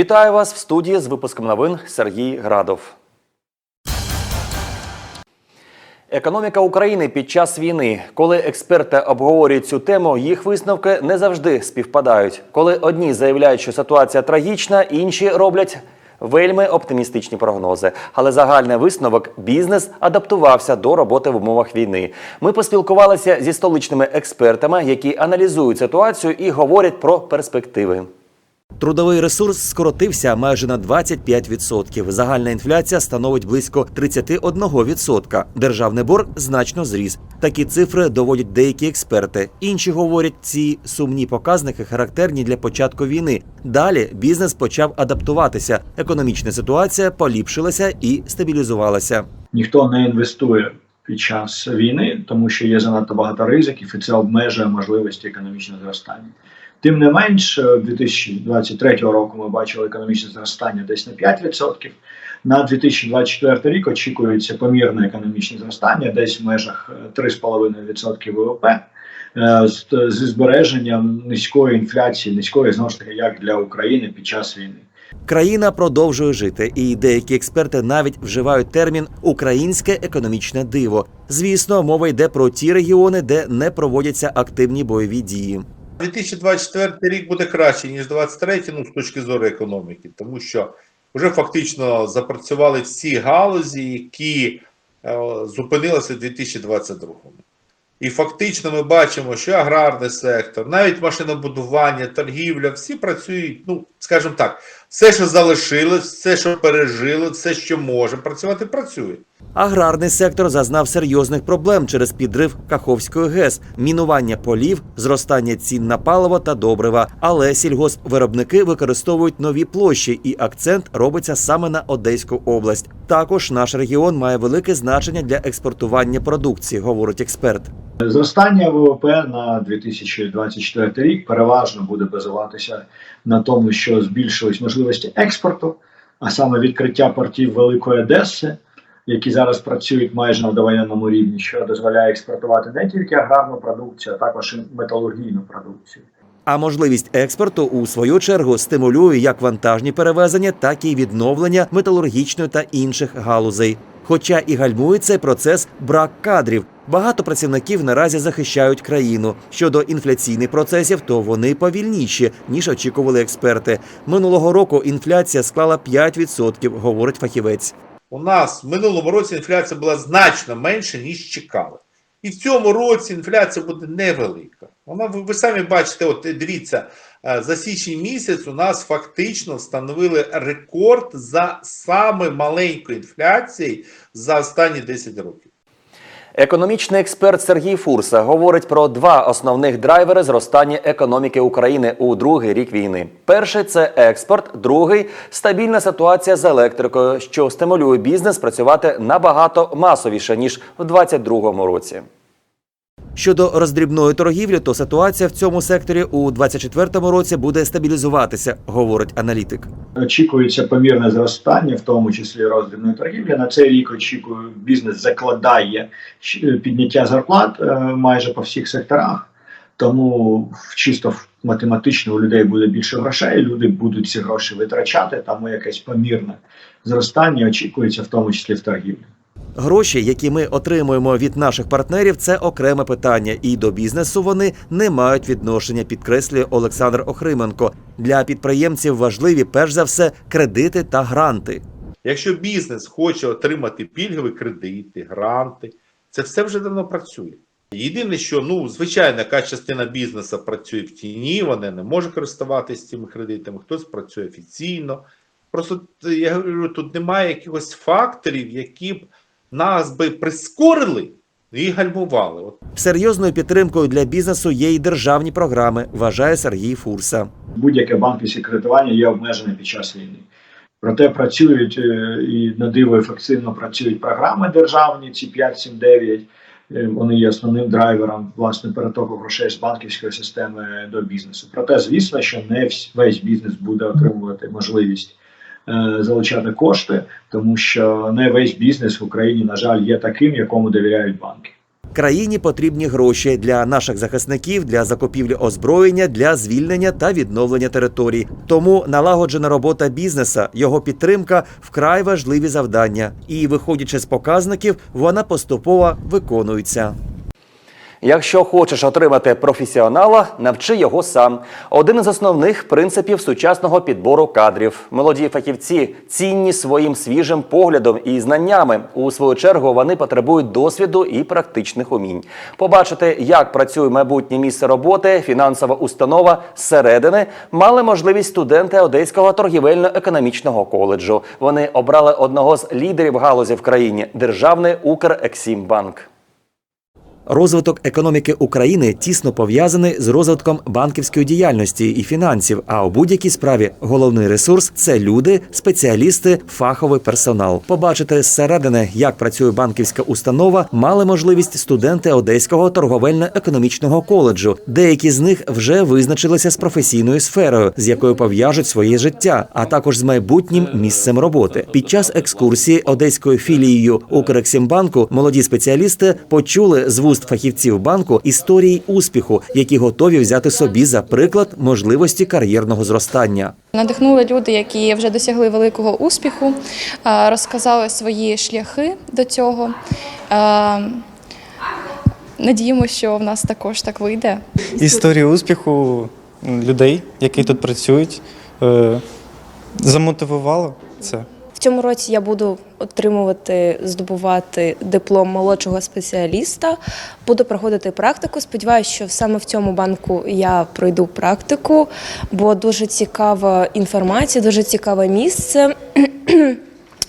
Вітаю вас в студії з випуском новин Сергій Градов. Економіка України під час війни. Коли експерти обговорюють цю тему, їх висновки не завжди співпадають. Коли одні заявляють, що ситуація трагічна, інші роблять вельми оптимістичні прогнози. Але загальний висновок бізнес адаптувався до роботи в умовах війни. Ми поспілкувалися зі столичними експертами, які аналізують ситуацію і говорять про перспективи. Трудовий ресурс скоротився майже на 25%. Загальна інфляція становить близько 31%. Державний борг значно зріс. Такі цифри доводять деякі експерти. Інші говорять, ці сумні показники характерні для початку війни. Далі бізнес почав адаптуватися. Економічна ситуація поліпшилася і стабілізувалася. ніхто не інвестує під час війни, тому що є занадто багато ризиків, і це обмежує можливості економічного зростання. Тим не менш, е, 2023 року ми бачили економічне зростання десь на 5%. На 2024 рік очікується помірне економічне зростання, десь в межах е, 3,5% ВВП. е, з- збереженням низької інфляції, низької знову ж таки, як для України під час війни. Країна продовжує жити, і деякі експерти навіть вживають термін українське економічне диво. Звісно, мова йде про ті регіони, де не проводяться активні бойові дії. 2024 рік буде краще, ніж 2023, ну, з точки зору економіки, тому що вже фактично запрацювали всі галузі, які е, зупинилися в 2022. І фактично ми бачимо, що аграрний сектор, навіть машинобудування, торгівля, всі працюють, ну, скажімо так, все, що залишилось, все, що пережили, все, що може працювати, працює. Аграрний сектор зазнав серйозних проблем через підрив Каховської ГЕС, мінування полів, зростання цін на паливо та добрива. Але сільгоспвиробники використовують нові площі, і акцент робиться саме на Одеську область. Також наш регіон має велике значення для експортування продукції, говорить експерт. Зростання ВВП на 2024 рік переважно буде базуватися на тому, що збільшились можливості експорту, а саме відкриття портів Великої Одеси, які зараз працюють майже на довоєнному рівні, що дозволяє експортувати не тільки аграрну продукцію, а також і металургійну продукцію. А можливість експорту у свою чергу стимулює як вантажні перевезення, так і відновлення металургічної та інших галузей. Хоча і гальмує цей процес брак кадрів. Багато працівників наразі захищають країну. Щодо інфляційних процесів, то вони повільніші ніж очікували експерти. Минулого року інфляція склала 5%, говорить фахівець. У нас в минулому році інфляція була значно менше, ніж чекали. І в цьому році інфляція буде невелика. Вона, ви, ви самі бачите, от дивіться, е, за січень місяць у нас фактично встановили рекорд за саме маленькою інфляцією за останні 10 років. Економічний експерт Сергій Фурса говорить про два основних драйвери зростання економіки України у другий рік війни. Перший це експорт, другий стабільна ситуація з електрикою, що стимулює бізнес працювати набагато масовіше ніж в 2022 році. Щодо роздрібної торгівлі, то ситуація в цьому секторі у 2024 році буде стабілізуватися, говорить аналітик. Очікується помірне зростання, в тому числі роздрібної торгівлі. На цей рік очікую, бізнес закладає підняття зарплат е, майже по всіх секторах. Тому чисто математично у людей буде більше грошей, люди будуть ці гроші витрачати. Тому якесь помірне зростання очікується, в тому числі в торгівлі. Гроші, які ми отримуємо від наших партнерів, це окреме питання, і до бізнесу вони не мають відношення, підкреслює Олександр Охрименко. Для підприємців важливі перш за все кредити та гранти. Якщо бізнес хоче отримати пільгові кредити, гранти, це все вже давно працює. Єдине, що ну звичайно, яка частина бізнесу працює в тіні, вони не може користуватися цими кредитами, хтось працює офіційно. Просто я говорю, тут немає якихось факторів, які б нас би прискорили і гальмували. Серйозною підтримкою для бізнесу є і державні програми, вважає Сергій Фурса. Будь-яке банківське кредитування є обмежене під час війни. Проте працюють е, і на диво ефективно працюють програми державні, ці 5-7-9. Е, Вони є основним драйвером власне перетоку грошей з банківської системи до бізнесу. Проте, звісно, що не весь бізнес буде отримувати можливість залучати кошти, тому що не весь бізнес в Україні, на жаль, є таким, якому довіряють банки. Країні потрібні гроші для наших захисників, для закупівлі озброєння, для звільнення та відновлення територій. Тому налагоджена робота бізнеса, його підтримка вкрай важливі завдання. І, виходячи з показників, вона поступово виконується. Якщо хочеш отримати професіонала, навчи його сам. Один із основних принципів сучасного підбору кадрів. Молоді фахівці цінні своїм свіжим поглядом і знаннями. У свою чергу вони потребують досвіду і практичних умінь. Побачити, як працює майбутнє місце роботи, фінансова установа зсередини, мали можливість студенти Одеського торгівельно-економічного коледжу. Вони обрали одного з лідерів галузі в країні державний Укрексімбанк. Розвиток економіки України тісно пов'язаний з розвитком банківської діяльності і фінансів. А у будь-якій справі головний ресурс це люди, спеціалісти, фаховий персонал. Побачити зсередини, як працює банківська установа, мали можливість студенти Одеського торговельно-економічного коледжу. Деякі з них вже визначилися з професійною сферою, з якою пов'яжуть своє життя, а також з майбутнім місцем роботи. Під час екскурсії одеською філією Укрексімбанку молоді спеціалісти почули з вуст фахівців банку історії успіху, які готові взяти собі за приклад можливості кар'єрного зростання. Надихнули люди, які вже досягли великого успіху, розказали свої шляхи до цього. Надіємося, що в нас також так вийде. історію успіху людей, які тут працюють, е, замотивувало це. Цьому році я буду отримувати, здобувати диплом молодшого спеціаліста. Буду проходити практику. Сподіваюся, що саме в цьому банку я пройду практику, бо дуже цікава інформація, дуже цікаве місце.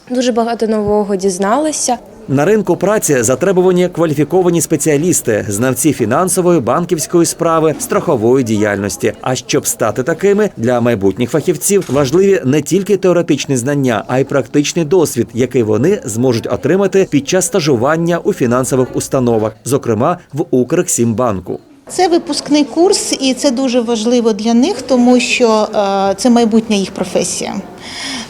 Дуже багато нового дізналася. На ринку праці затребувані кваліфіковані спеціалісти, знавці фінансової, банківської справи, страхової діяльності. А щоб стати такими, для майбутніх фахівців важливі не тільки теоретичні знання, а й практичний досвід, який вони зможуть отримати під час стажування у фінансових установах, зокрема в Укрексімбанку. Це випускний курс, і це дуже важливо для них, тому що е, це майбутня їх професія.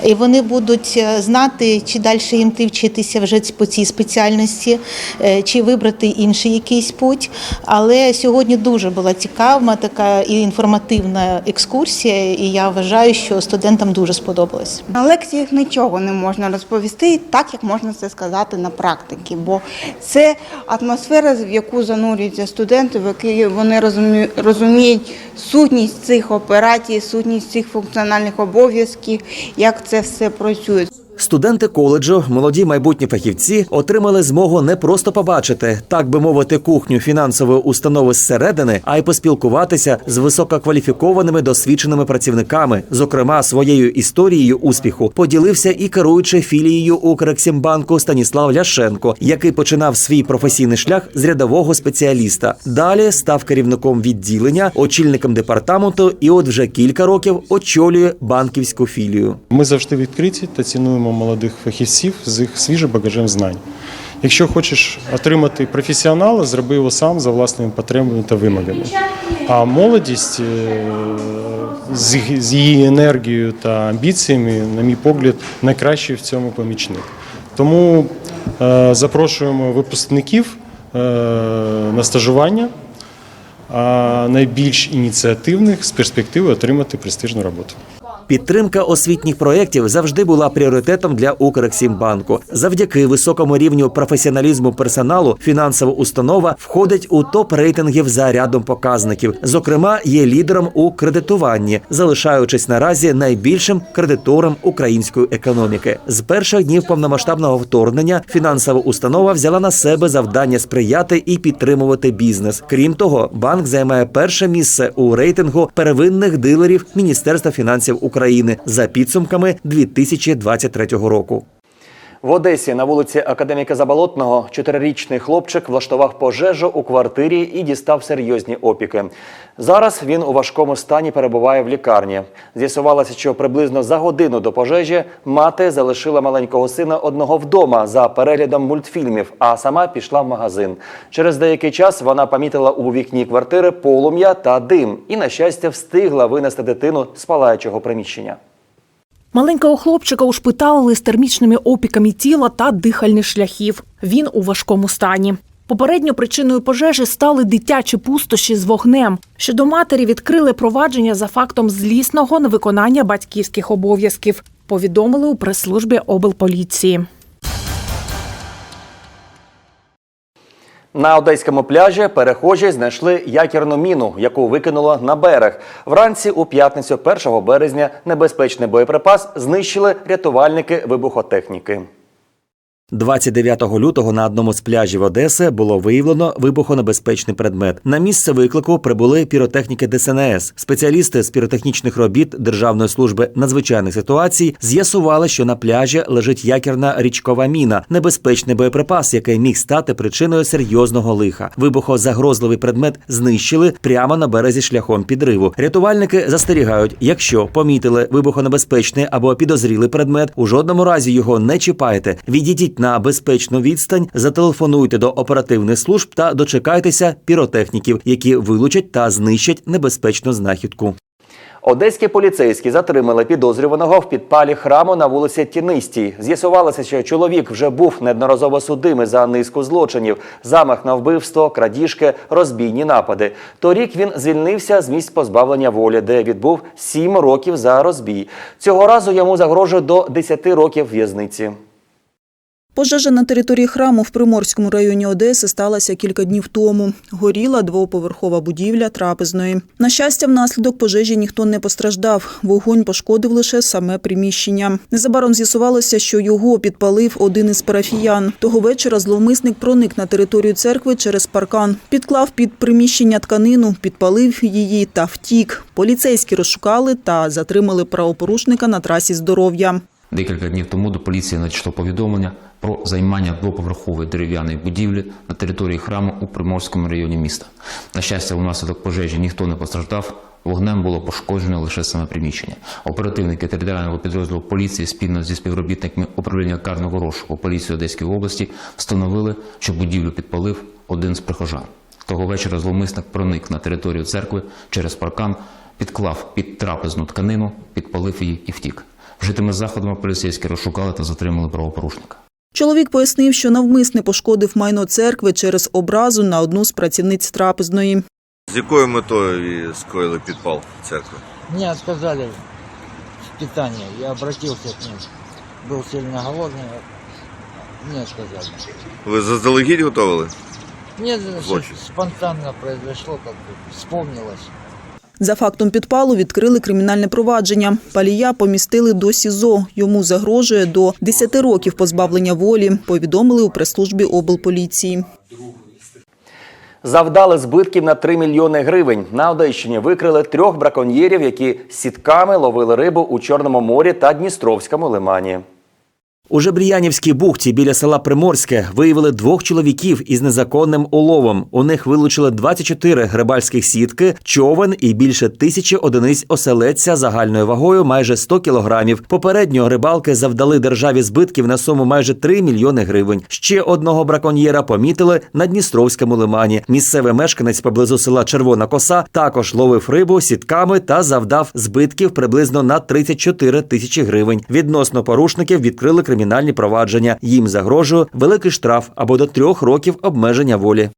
І вони будуть е, знати, чи далі їм йти вчитися вже по цій спеціальності, е, чи вибрати інший якийсь путь. Але сьогодні дуже була цікава така і інформативна екскурсія, і я вважаю, що студентам дуже сподобалось. На лекціях нічого не можна розповісти так, як можна це сказати на практиці, бо це атмосфера, в яку занурюються студенти, в якій вони розумі- розуміють сутність цих операцій, сутність цих функціональних обов'язків, як це все працює. Студенти коледжу, молоді майбутні фахівці, отримали змогу не просто побачити, так би мовити, кухню фінансової установи зсередини, а й поспілкуватися з висококваліфікованими досвідченими працівниками. Зокрема, своєю історією успіху поділився і керуючи філією Укрексімбанку Станіслав Ляшенко, який починав свій професійний шлях з рядового спеціаліста. Далі став керівником відділення, очільником департаменту, і от вже кілька років очолює банківську філію. Ми завжди відкриті та цінуємо молодих фахівців з їх свіжим багажем знань. Якщо хочеш отримати професіонала, зроби його сам за власними потребами та вимогами. А молодість е, з її енергією та амбіціями, на мій погляд, найкращий в цьому помічник. Тому е, запрошуємо випускників е, на стажування, а найбільш ініціативних з перспективи отримати престижну роботу. Підтримка освітніх проєктів завжди була пріоритетом для Укрексімбанку. Завдяки високому рівню професіоналізму персоналу фінансова установа входить у топ рейтингів за рядом показників. Зокрема, є лідером у кредитуванні, залишаючись наразі найбільшим кредитором української економіки. З перших днів повномасштабного вторгнення фінансова установа взяла на себе завдання сприяти і підтримувати бізнес. Крім того, банк займає перше місце у рейтингу первинних дилерів Міністерства фінансів України за підсумками 2023 року. В Одесі на вулиці Академіка Заболотного чотирирічний хлопчик влаштував пожежу у квартирі і дістав серйозні опіки. Зараз він у важкому стані перебуває в лікарні. З'ясувалося, що приблизно за годину до пожежі мати залишила маленького сина одного вдома за переглядом мультфільмів, а сама пішла в магазин. Через деякий час вона помітила у вікні квартири полум'я та дим і, на щастя, встигла винести дитину з палаючого приміщення. Маленького хлопчика ушпиталили з термічними опіками тіла та дихальних шляхів. Він у важкому стані. Попередньо причиною пожежі стали дитячі пустощі з вогнем. Щодо матері відкрили провадження за фактом злісного невиконання батьківських обов'язків. Повідомили у прес-службі облполіції. На одеському пляжі перехожі знайшли якірну міну, яку викинуло на берег. Вранці у п'ятницю 1 березня небезпечний боєприпас знищили рятувальники вибухотехніки. 29 лютого на одному з пляжів Одеси було виявлено вибухонебезпечний предмет. На місце виклику прибули піротехніки ДСНС. Спеціалісти з піротехнічних робіт Державної служби надзвичайних ситуацій з'ясували, що на пляжі лежить якірна річкова міна, небезпечний боєприпас, який міг стати причиною серйозного лиха. Вибухозагрозливий предмет знищили прямо на березі шляхом підриву. Рятувальники застерігають, якщо помітили вибухонебезпечний або підозрілий предмет, у жодному разі його не чіпайте. Відійдіть на безпечну відстань, зателефонуйте до оперативних служб та дочекайтеся піротехніків, які вилучать та знищать небезпечну знахідку. Одеські поліцейські затримали підозрюваного в підпалі храму на вулиці Тінистій. З'ясувалося, що чоловік вже був неодноразово судимий за низку злочинів: замах на вбивство, крадіжки, розбійні напади. Торік він звільнився з місць позбавлення волі, де відбув 7 років за розбій. Цього разу йому загрожує до 10 років в'язниці. Пожежа на території храму в Приморському районі Одеси сталася кілька днів тому. Горіла двоповерхова будівля трапезної. На щастя, внаслідок пожежі ніхто не постраждав. Вогонь пошкодив лише саме приміщення. Незабаром з'ясувалося, що його підпалив один із парафіян. Того вечора зловмисник проник на територію церкви через паркан, підклав під приміщення тканину, підпалив її та втік. Поліцейські розшукали та затримали правопорушника на трасі здоров'я. Декілька днів тому до поліції надійшло повідомлення про займання двоповерхової дерев'яної будівлі на території храму у Приморському районі міста. На щастя, унаслідок пожежі ніхто не постраждав. Вогнем було пошкоджено лише саме приміщення. Оперативники територіального підрозділу поліції спільно зі співробітниками управління карного розшуку поліції Одеської області встановили, що будівлю підпалив один з прихожан. Того вечора зловмисник проник на територію церкви через паркан, підклав під трапезну тканину, підпалив її і втік. Вжитими заходами поліцейські розшукали та затримали правопорушника. Чоловік пояснив, що навмисне пошкодив майно церкви через образу на одну з працівниць трапезної. З якою метою і скоїли підпал церкви? Мне отказали в питании. Я обратился к ним. Был сильно голодный. Мне отказали. Ви заздалегідь готували? Нет, Злочин. спонтанно произошло, как бы вспомнилось. За фактом підпалу відкрили кримінальне провадження. Палія помістили до СІЗО. Йому загрожує до 10 років позбавлення волі, повідомили у прес-службі облполіції. Завдали збитків на 3 мільйони гривень. На Одещині викрили трьох браконьєрів, які сітками ловили рибу у Чорному морі та Дністровському лимані. У Жебріянівській бухті біля села Приморське виявили двох чоловіків із незаконним уловом. У них вилучили 24 грибальських сітки, човен і більше тисячі одиниць оселедця загальною вагою майже 100 кілограмів. Попередньо рибалки завдали державі збитків на суму майже 3 мільйони гривень. Ще одного браконьєра помітили на Дністровському лимані. Місцевий мешканець поблизу села Червона Коса також ловив рибу сітками та завдав збитків приблизно на 34 тисячі гривень. Відносно порушників відкрили кримінальні провадження. Їм загрожує великий штраф або до трьох років обмеження волі.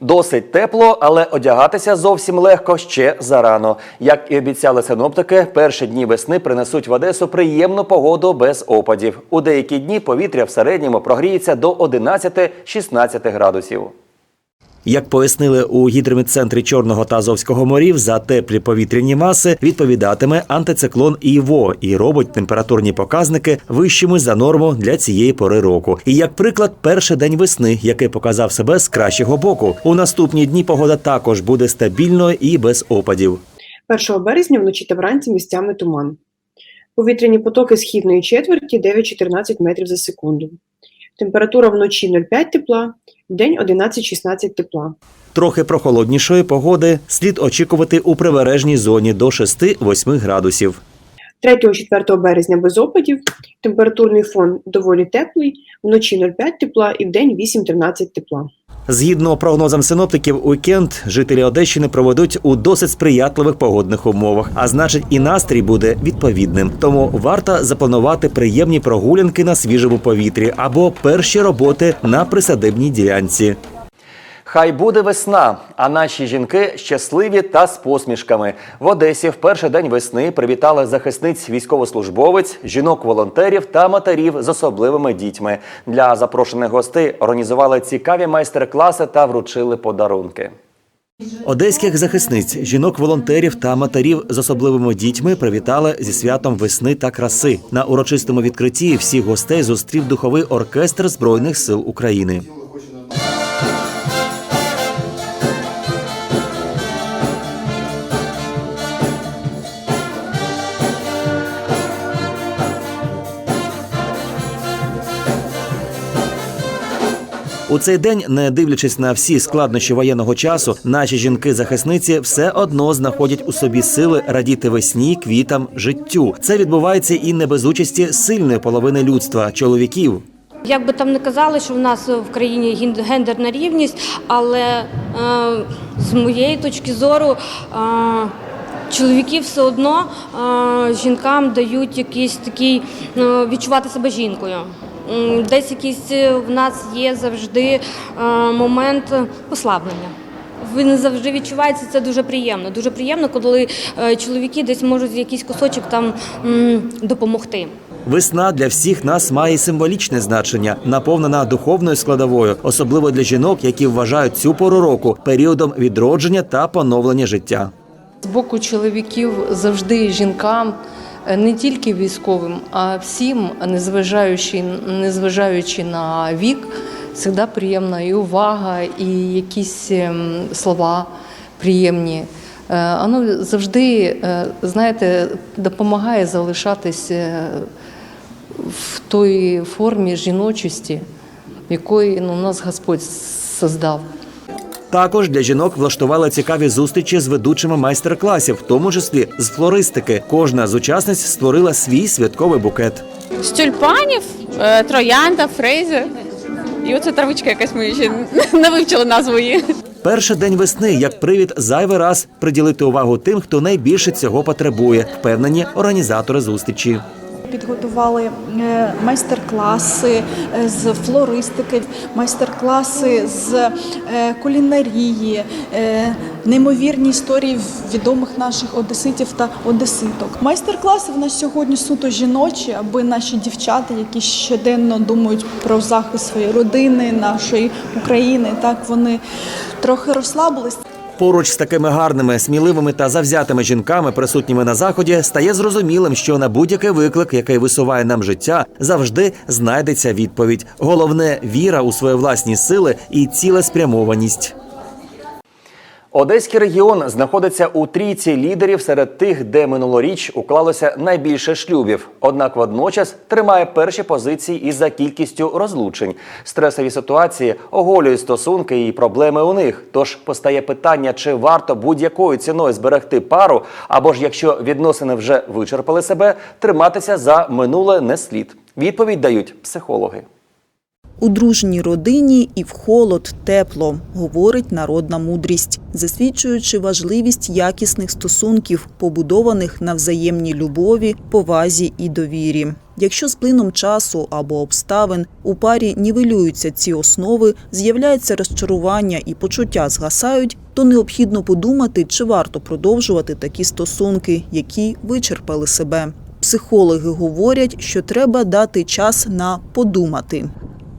Досить тепло, але одягатися зовсім легко ще зарано. Як і обіцяли синоптики, перші дні весни принесуть в Одесу приємну погоду без опадів. У деякі дні повітря в середньому прогріється до 11-16 градусів. Як пояснили у гідрометцентрі Чорного та Азовського морів, за теплі повітряні маси відповідатиме антициклон Іво і робить температурні показники вищими за норму для цієї пори року. І як приклад, перший день весни, який показав себе з кращого боку. У наступні дні погода також буде стабільною і без опадів. 1 березня вночі та вранці місцями туман. Повітряні потоки східної четверті 9-14 метрів за секунду. Температура вночі 0,5 тепла, вдень 11-16 тепла. Трохи прохолоднішої погоди слід очікувати у прибережній зоні до 6-8 градусів. 3-4 березня без опадів, температурний фон доволі теплий, вночі 0,5 тепла і в день 8-13 тепла. Згідно прогнозам синоптиків, уікенд жителі Одещини проведуть у досить сприятливих погодних умовах, а значить, і настрій буде відповідним. Тому варто запланувати приємні прогулянки на свіжому повітрі або перші роботи на присадибній ділянці. Хай буде весна, а наші жінки щасливі та з посмішками. В Одесі в перший день весни привітали захисниць військовослужбовець, жінок-волонтерів та матерів з особливими дітьми. Для запрошених гостей організували цікаві майстер-класи та вручили подарунки. Одеських захисниць, жінок-волонтерів та матерів з особливими дітьми привітали зі святом весни та краси. На урочистому відкритті всіх гостей зустрів духовий оркестр Збройних сил України. Цей день, не дивлячись на всі складнощі воєнного часу, наші жінки-захисниці все одно знаходять у собі сили радіти весні, квітам, життю. Це відбувається і не без участі сильної половини людства чоловіків. Як би там не казали, що в нас в країні ген- гендерна рівність, але е, з моєї точки зору е, чоловіки все одно е, жінкам дають якийсь такий е, відчувати себе жінкою. Десь якийсь е, в нас є завжди е, момент послаблення. Він завжди відчувається це дуже приємно. Дуже приємно, коли е, чоловіки десь можуть якийсь кусочок там допомогти. Весна для всіх нас має символічне значення, наповнена духовною складовою, особливо для жінок, які вважають цю пору року періодом відродження та поновлення життя. З боку чоловіків завжди жінкам, не тільки військовим, а всім, незважаючи, незважаючи на вік, завжди приємна і увага, і якісь ем, слова приємні. Е, Воно завжди, е, знаєте, допомагає залишатись е, в той формі жіночості, якої ну, нас Господь создав. Також для жінок влаштували цікаві зустрічі з ведучими майстер-класів, в тому числі з флористики. Кожна з учасниць створила свій святковий букет. З тюльпанів, е, троянда, фрейзи. І оце травичка якась ми ще не вивчили назву її. Перший день весни як привід зайвий раз приділити увагу тим, хто найбільше цього потребує, впевнені організатори зустрічі. Підготували е, майстер-класи е, з флористики, майстер-класи з е, кулінарії, неймовірні історії відомих наших одеситів та одеситок. Майстер-класи в нас сьогодні суто жіночі, аби наші дівчата, які щоденно думають про захист своєї родини, нашої України, так вони трохи розслабились. Поруч з такими гарними, сміливими та завзятими жінками, присутніми на заході, стає зрозумілим, що на будь-який виклик, який висуває нам життя, завжди знайдеться відповідь. Головне віра у свої власні сили і цілеспрямованість. Одеський регіон знаходиться у трійці лідерів серед тих, де минулоріч уклалося найбільше шлюбів. Однак водночас тримає перші позиції із за кількістю розлучень. Стресові ситуації оголюють стосунки і проблеми у них. Тож постає питання, чи варто будь-якою ціною зберегти пару, або ж якщо відносини вже вичерпали себе, триматися за минуле не слід. Відповідь дають психологи. У дружній родині і в холод тепло, говорить народна мудрість, засвідчуючи важливість якісних стосунків, побудованих на взаємній любові, повазі і довірі. Якщо з плином часу або обставин у парі нівелюються ці основи, з'являється розчарування і почуття згасають, то необхідно подумати, чи варто продовжувати такі стосунки, які вичерпали себе. Психологи говорять, що треба дати час на подумати.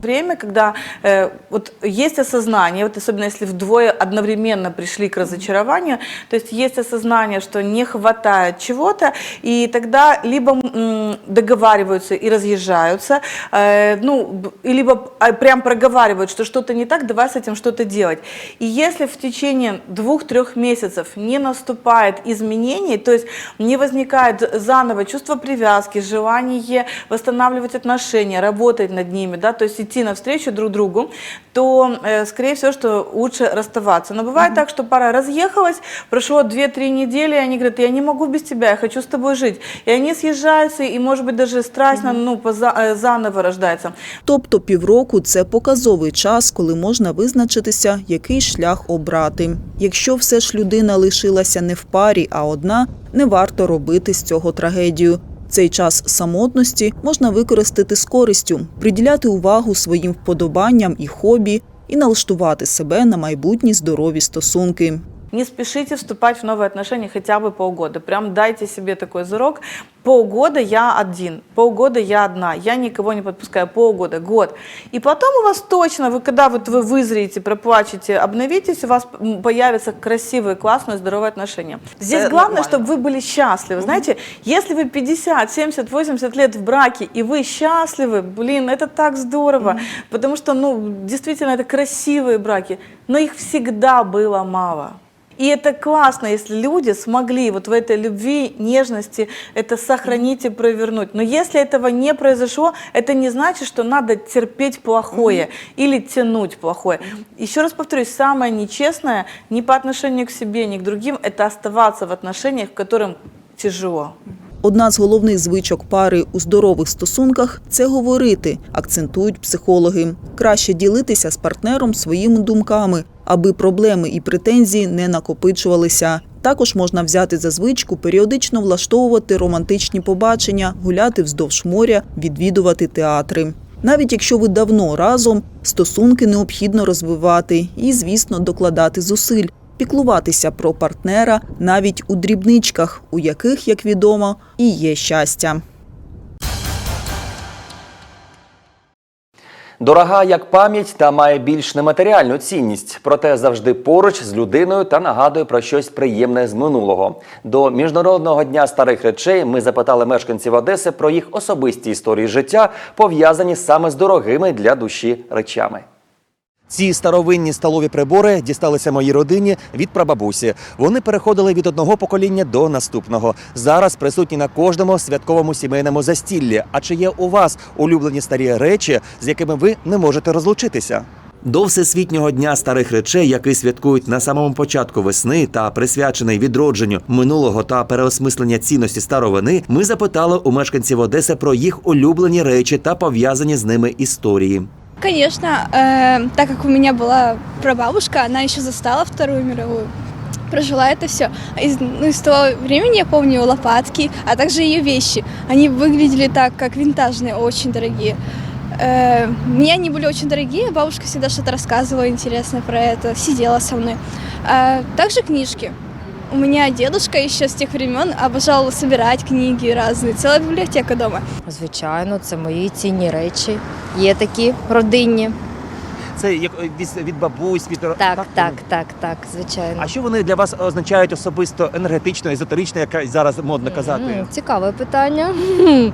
Время, когда э, вот есть осознание, вот особенно если вдвое одновременно пришли к разочарованию, то есть есть осознание, что не хватает чего-то, и тогда либо м, договариваются и разъезжаются, э, ну, и либо а, прям проговаривают, что что-то не так, давай с этим что-то делать. И если в течение двух-трех месяцев не наступает изменений, то есть не возникает заново чувство привязки, желание восстанавливать отношения, работать над ними, да, то есть идти идти навстречу друг другу, то, э, скорее всего, что лучше расставаться. Но бывает так, что пара разъехалась, прошло 2-3 недели, и они говорят, я не могу без тебя, я хочу с тобой жить. И они съезжаются, и, может быть, даже страсть ну, поза- э, заново рождается. Тобто півроку це показовий час, коли можна визначитися, який шлях обрати. Якщо все ж людина лишилася не в парі, а одна, не варто робити з цього трагедію. Цей час самотності можна використати з користю, приділяти увагу своїм вподобанням і хобі і налаштувати себе на майбутні здорові стосунки. Не спешите вступать в новые отношения хотя бы полгода. Прям дайте себе такой зарок. Полгода я один, полгода я одна, я никого не подпускаю, полгода, год. И потом у вас точно, вы когда вот вы вызреете, проплачете, обновитесь, у вас появятся красивые, классные, здоровые отношения. Здесь Это главное, нормально. чтобы вы были счастливы. Знаете, если вы 50, 70, 80 лет в браке, и вы счастливы, блин, это так здорово. Потому что, ну, действительно, это красивые браки, но их всегда было мало. И это классно, если люди смогли вот в этой любви, нежности это сохранить и провернуть. Но если этого не произошло, это не значит, что надо терпеть плохое или тянуть плохое. Еще раз повторюсь, самое нечестное ни по отношению к себе, ни к другим, это оставаться в отношениях, в которым тяжело. Одна з головних звичок пари у здорових стосунках це говорити, акцентують психологи. Краще ділитися з партнером своїми думками, аби проблеми і претензії не накопичувалися. Також можна взяти за звичку періодично влаштовувати романтичні побачення, гуляти вздовж моря, відвідувати театри. Навіть якщо ви давно разом, стосунки необхідно розвивати і, звісно, докладати зусиль, піклуватися про партнера навіть у дрібничках, у яких, як відомо, і є щастя. Дорога як пам'ять та має більш нематеріальну цінність, проте завжди поруч з людиною та нагадує про щось приємне з минулого. До міжнародного дня старих речей ми запитали мешканців Одеси про їх особисті історії життя, пов'язані саме з дорогими для душі речами. Ці старовинні столові прибори дісталися моїй родині від прабабусі. Вони переходили від одного покоління до наступного. Зараз присутні на кожному святковому сімейному застіллі. А чи є у вас улюблені старі речі, з якими ви не можете розлучитися? До Всесвітнього дня старих речей, який святкують на самому початку весни та присвячений відродженню минулого та переосмислення цінності старовини, ми запитали у мешканців Одеси про їх улюблені речі та пов'язані з ними історії. Конечно, э, так как у меня была прабабушка, она еще застала Вторую мировую, прожила это все. Из, ну, из того времени я помню лопатки, а также ее вещи. Они выглядели так, как винтажные, очень дорогие. Э, мне они были очень дорогие, бабушка всегда что-то рассказывала интересное про это, сидела со мной. А также книжки. У меня дедушка еще с тех времен обожал собирать книги разные, целая библиотека дома. Звичайно, це мої цінні речі. Є такі родинні. Це як від, від бабусь, від Так, так, так, так, звичайно. А що вони для вас означають особисто енергетично, езотерично, як зараз модно казати? М, Цікаве питання.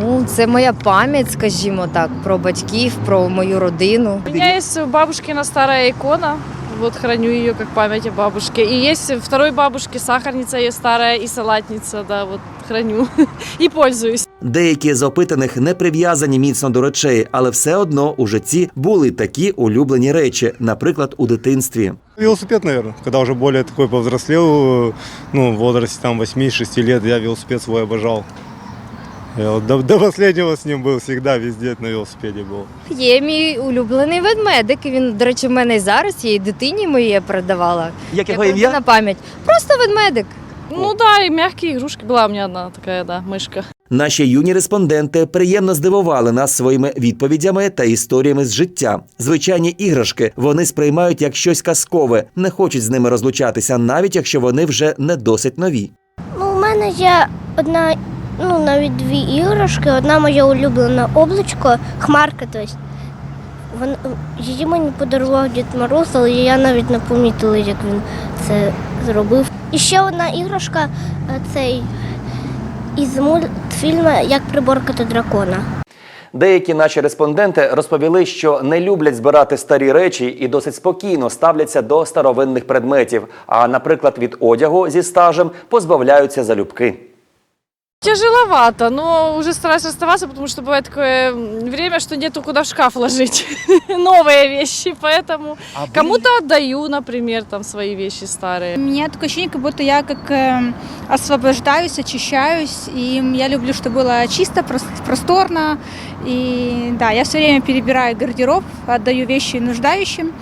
Ну, це моя пам'ять, скажімо так, про батьків, про мою родину. У меня есть бабушкина старая икона. Вот храню ее как память о бабушке. И есть второй бабушки сахарница есть старая и салатница, да, вот храню и пользуюсь. Деякі з опитаних не прив'язані міцно до речей, але все одно у житті були такі улюблені речі, наприклад, у дитинстві. Велосипед, наверное. Когда уже более такой повзрослел, э, ну, в возрасте там 8-6 лет, я велосипед свой обожал. Я вот до, до последнего с ним был, всегда везде на велосипеде был. Є мій улюблений ведмедик. і Він, до речі, в мене і зараз є, і дитині моїй я передавала. Як його Як ім'я? на пам'ять. Просто ведмедик. Ну да, и мягкие игрушки. Была у меня одна такая, да, мышка. Наші юні респонденти приємно здивували нас своїми відповідями та історіями з життя. Звичайні іграшки вони сприймають як щось казкове, не хочуть з ними розлучатися, навіть якщо вони вже не досить нові. Ну, у мене є одна, ну навіть дві іграшки. Одна моя улюблена облачко, хмарка. Тобто. Вон, її мені подарував Дід Мороз, але я навіть не помітила, як він це зробив. І ще одна іграшка е, цей із мультфільму Як приборкати дракона. Деякі наші респонденти розповіли, що не люблять збирати старі речі і досить спокійно ставляться до старовинних предметів. А, наприклад, від одягу зі стажем позбавляються залюбки. Тяжеловато, но уже стараюсь расставаться, потому что бывает такое время, что нету куда в шкаф ложить новые вещи, поэтому кому-то отдаю, например, там свои вещи старые. У меня такое ощущение, как будто я как э, освобождаюсь, очищаюсь, и я люблю, чтобы было чисто, прос- просторно, и да, я все время перебираю гардероб, отдаю вещи нуждающим.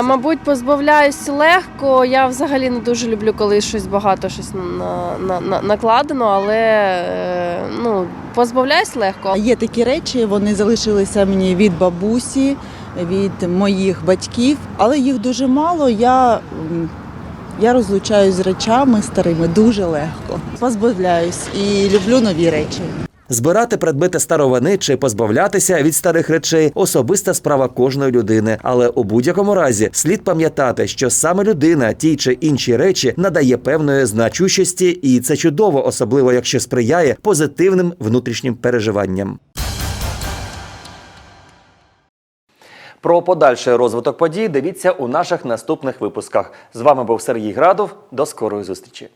Мабуть, позбавляюсь легко. Я взагалі не дуже люблю, коли щось багато щось на, на, на, накладено, але е, ну, позбавляюсь легко. Є такі речі, вони залишилися мені від бабусі, від моїх батьків, але їх дуже мало. Я, я розлучаюсь з речами старими дуже легко. Позбавляюсь і люблю нові речі. Збирати предмети старовини чи позбавлятися від старих речей особиста справа кожної людини. Але у будь-якому разі слід пам'ятати, що саме людина ті чи інші речі надає певної значущості, і це чудово, особливо якщо сприяє позитивним внутрішнім переживанням. Про подальший розвиток подій дивіться у наших наступних випусках. З вами був Сергій Градов. До скорої зустрічі.